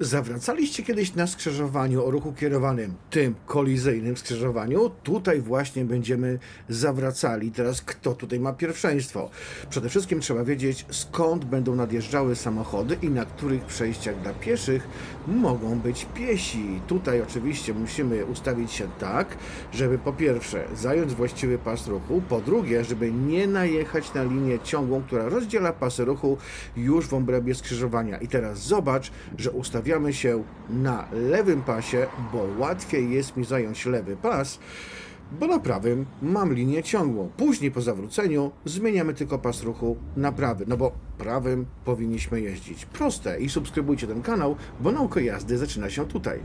Zawracaliście kiedyś na skrzyżowaniu o ruchu kierowanym, tym kolizyjnym skrzyżowaniu? Tutaj właśnie będziemy zawracali. Teraz kto tutaj ma pierwszeństwo? Przede wszystkim trzeba wiedzieć, skąd będą nadjeżdżały samochody i na których przejściach dla pieszych mogą być piesi. Tutaj oczywiście musimy ustawić się tak, żeby po pierwsze zająć właściwy pas ruchu, po drugie, żeby nie najechać na linię ciągłą, która rozdziela pasy ruchu już w obrębie skrzyżowania. I teraz zobacz, że ustawiamy się na lewym pasie, bo łatwiej jest mi zająć lewy pas, bo na prawym mam linię ciągłą. Później po zawróceniu zmieniamy tylko pas ruchu na prawy, no bo prawym powinniśmy jeździć. Proste i subskrybujcie ten kanał, bo nauka jazdy zaczyna się tutaj.